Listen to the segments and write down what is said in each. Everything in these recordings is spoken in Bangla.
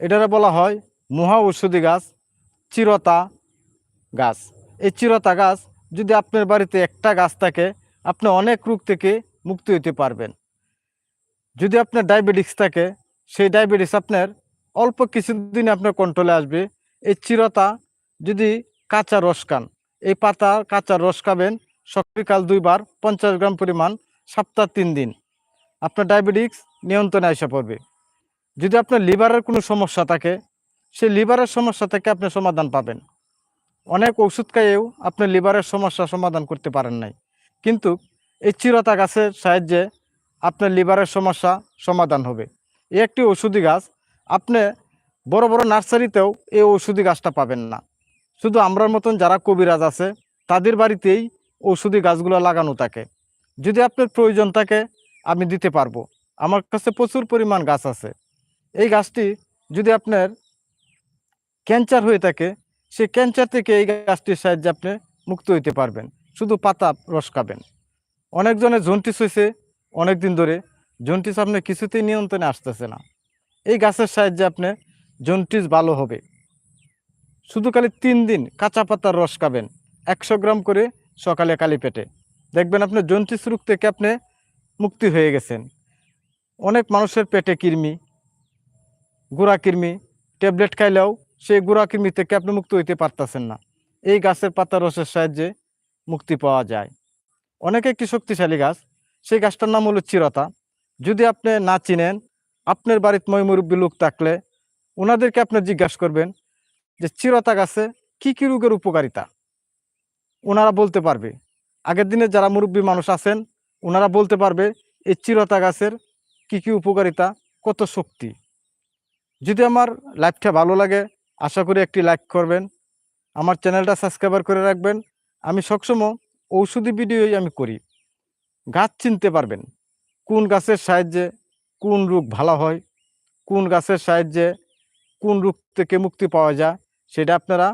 এটারে বলা হয় মহা ঔষধি গাছ, চিরতা গাছ। এই চিরতা গাছ যদি আপনার বাড়িতে একটা গাছ থাকে, আপনি অনেক রোগ থেকে মুক্তি হতে পারবেন। যদি আপনার ডায়াবেটিস থাকে, সেই ডায়াবেটিস আপনার অল্প কিছুদিন আপনার কন্ট্রোলে আসবে। এই চিরতা যদি কাঁচা রস খান, এই পাতা কাঁচা রস খাবেন সকাল দুইবার পঞ্চাশ গ্রাম পরিমাণ, সপ্তাহ তিন দিন। আপনার ডায়াবেটিস নিয়ন্ত্রণে আসা পড়বে। যদি আপনার লিভারের কোনো সমস্যা থাকে, সেই লিভারের সমস্যা থেকে আপনি সমাধান পাবেন। অনেক ওষুধ খাইয়েও আপনি লিভারের সমস্যা সমাধান করতে পারেন নাই। কিন্তু এই চিরতা গাছের সাহায্যে আপনার লিভারের সমস্যা সমাধান হবে। এই একটি ওষুধি গাছ, আপনি বড় বড় নার্সারিতেও এই ওষুধি গাছটা পাবেন না। শুধু আমরার মতন যারা কবিরাজ আছে, তাদের বাড়িতেই ঔষধি গাছগুলো লাগানো থাকে। যদি আপনার প্রয়োজন থাকে, আমি দিতে পারব। আমার কাছে প্রচুর পরিমাণ গাছ আছে। এই গাছটি যদি আপনার ক্যান্সার হয়ে থাকে সেই ক্যান্সার থেকে এই গাছটির সাহায্যে আপনি মুক্ত হইতে পারবেন। শুধু পাতা রস খাবেন অনেকজনের জন্টিস হয়েছে অনেক দিন ধরে। জন্টিস আপনি কিছুতেই নিয়ন্ত্রণে আসতেছে না। এই গাছের সাহায্যে আপনি জন্টিস ভালো হবে। শুধু খালি তিন দিন কাঁচা পাতার রস খাবেন। একশো গ্রাম করে সকালে কালি পেটে। দেখবেন আপনি জন্টিস রোগ থেকে আপনি মুক্তি হয়ে গেছেন। অনেক মানুষের পেটে কৃমি গুড়া কৃমি ট্যাবলেট খাইলেও সেই গুড়া কৃমি থেকে আপনি মুক্ত হইতে পারতেছেন না। এই গাছের পাতা রসের সাহায্যে মুক্তি পাওয়া যায়। অনেক একটি শক্তিশালী গাছ, সেই গাছটার নাম হলো চিরতা। যদি আপনি না চিনেন, আপনার বাড়িতে মই মুরব্বী লোক থাকলে ওনাদেরকে আপনি জিজ্ঞাসা করবেন যে, চিরতা গাছে কি কী রোগের উপকারিতা? ওনারা বলতে পারবে। আগের দিনে যারা মুরব্বী মানুষ আছেন ওনারা বলতে পারবে, এই চিরতা গাছের কী কী উপকারিতা, কত শক্তি? যদি আমার লাইফটা ভালো লাগে, আশা করি একটি লাইক করবেন। আমার চ্যানেলটা সাবস্ক্রাইবার করে রাখবেন। আমি সবসময় ঔষধি ভিডিওই আমি করি। গাছ চিনতে পারবেন, কোন গাছের সাহায্যে কোন রোগ ভালো হয়, কোন গাছের সাহায্যে কোন রোগ থেকে মুক্তি পাওয়া যায়, সেটা আপনারা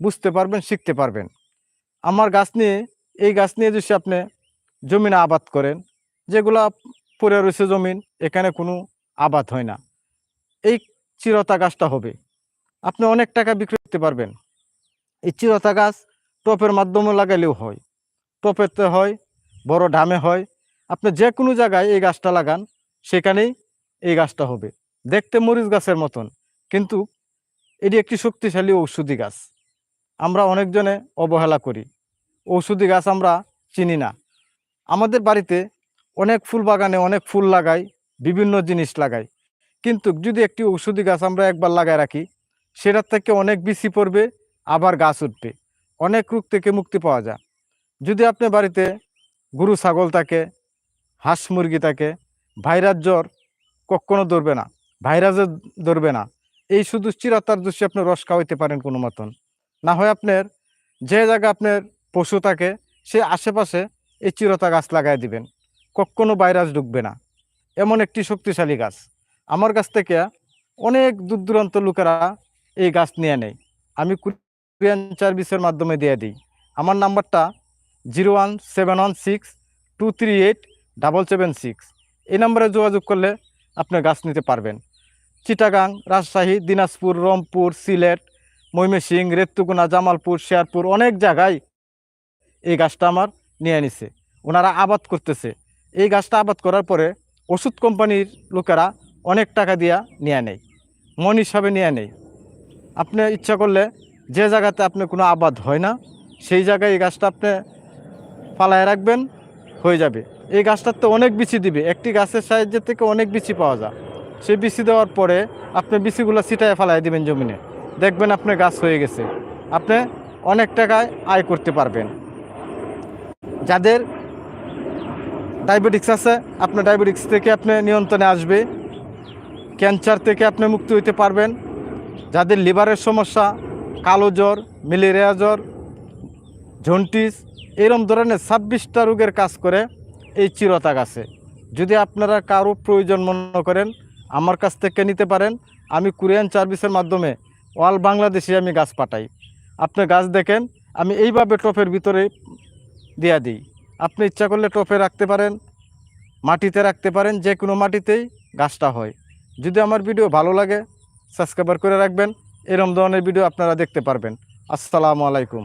বুঝতে পারবেন, শিখতে পারবেন। আমার গাছ নিয়ে, এই গাছ নিয়ে যদি আপনি জমিনে আবাদ করেন, যেগুলা পড়ে রয়েছে জমিন, এখানে কোনো আবাদ হয় না। এই চিরতা গাছটা হবে। আপনি অনেক টাকা বিক্রি করতে পারবেন। এই চিরতা গাছ টপের মাধ্যমে লাগালেও হয়। টপেতে হয়, বড় ডামে হয়। আপনি যে কোনো জায়গায় এই গাছটা লাগান, সেখানেই এই গাছটা হবে। দেখতে মরিচ গাছের মতন, কিন্তু এটি একটি শক্তিশালী ঔষধি গাছ। আমরা অনেকজনে অবহেলা করি। ঔষধি গাছ আমরা চিনি না। আমাদের বাড়িতে অনেক ফুল বাগানে অনেক ফুল লাগাই, বিভিন্ন জিনিস লাগাই। কিন্তু যদি একটি ঔষধি গাছ আমরা একবার লাগায় রাখি, সেটার থেকে অনেক বিচি পড়বে, আবার গাছ উঠবে। অনেক রোগ থেকে মুক্তি পাওয়া যায়। যদি আপনার বাড়িতে গরু, ছাগল থাকে, হাঁস মুরগি থাকে, ভাইরাস জ্বর কখনো ধরবে না ভাইরাসে ধরবে না, এই শুধু চিরাতার দোষে আপনি রস খাওয়াইতে পারেন কোনো মতন। না হয় আপনার যে জায়গা আপনার পশু থাকে, সে আশেপাশে এই চিরতা গাছ লাগাই দিবেন। কখনো ভাইরাস ঢুকবে না। এমন একটি শক্তিশালী গাছ। আমার কাছ থেকে অনেক দূর দূরান্ত লোকেরা এই গাছ নিয়ে নেয়। আমি কুরিয়ান সার্ভিসের মাধ্যমে দিয়ে দিই। আমার নাম্বারটা zero one seven one six two three eight double seven six. এই নাম্বারে যোগাযোগ করলে আপনি গাছ নিতে পারবেন। চিটাগাং, রাজশাহী, দিনাজপুর, রংপুর, সিলেট, ময়মনসিং রেতুগুনা জামালপুর, শেয়ারপুর অনেক জায়গায় এই গাছটা আমার নিয়ে নিছে ওনারা আবাদ করতেছে। এই গাছটা আবাদ করার পরে ওষুধ কোম্পানির লোকেরা অনেক টাকা দিয়া নিয়ে নেই মন হিসাবে নিয়ে নেই। আপনি ইচ্ছা করলে যে জায়গাতে আপনি কোনো আবাদ হয় না, সেই জায়গায় এই গাছটা আপনি ফালায় রাখবেন, হয়ে যাবে। এই গাছটার তো অনেক বিচি দিবে, একটি গাছের সাহায্যের থেকে অনেক বিচি পাওয়া যায়। সেই বিচি দেওয়ার পরে আপনি বিচিগুলো ছিটায় ফালাই দিবেন জমিনে। দেখবেন আপনার গাছ হয়ে গেছে। আপনি অনেক টাকায় আয় করতে পারবেন। যাদের ডায়াবেটিক্স আছে, আপনার ডায়াবেটিক্স থেকে আপনি নিয়ন্ত্রণে আসবে। ক্যান্সার থেকে আপনি মুক্তি হইতে পারবেন। যাদের লিভারের সমস্যা, কালো জ্বর, ম্যালেরিয়া জ্বর জন্টিস এরম ধরনের ছাব্বিশটা রোগের কাজ করে এই চিরতা গাছে যদি আপনারা কারও প্রয়োজন মনে করেন, আমার কাছ থেকে নিতে পারেন। আমি কুরিয়ান সার্ভিসের মাধ্যমে অল বাংলাদেশে আমি গাছ পাঠাই। আপনি গাছ দেখেন, আমি এইভাবে টপের ভিতরে দেয়া দিই। আপনি ইচ্ছা করলে টপে রাখতে পারেন, মাটিতে রাখতে পারেন যে কোনো মাটিতেই গাছটা হয়। যদি আমার ভিডিও ভালো লাগে সাবস্ক্রাইবার করে রাখবেন। এরম ধরনের ভিডিও আপনারা দেখতে পারবেন। আসসালামু আলাইকুম।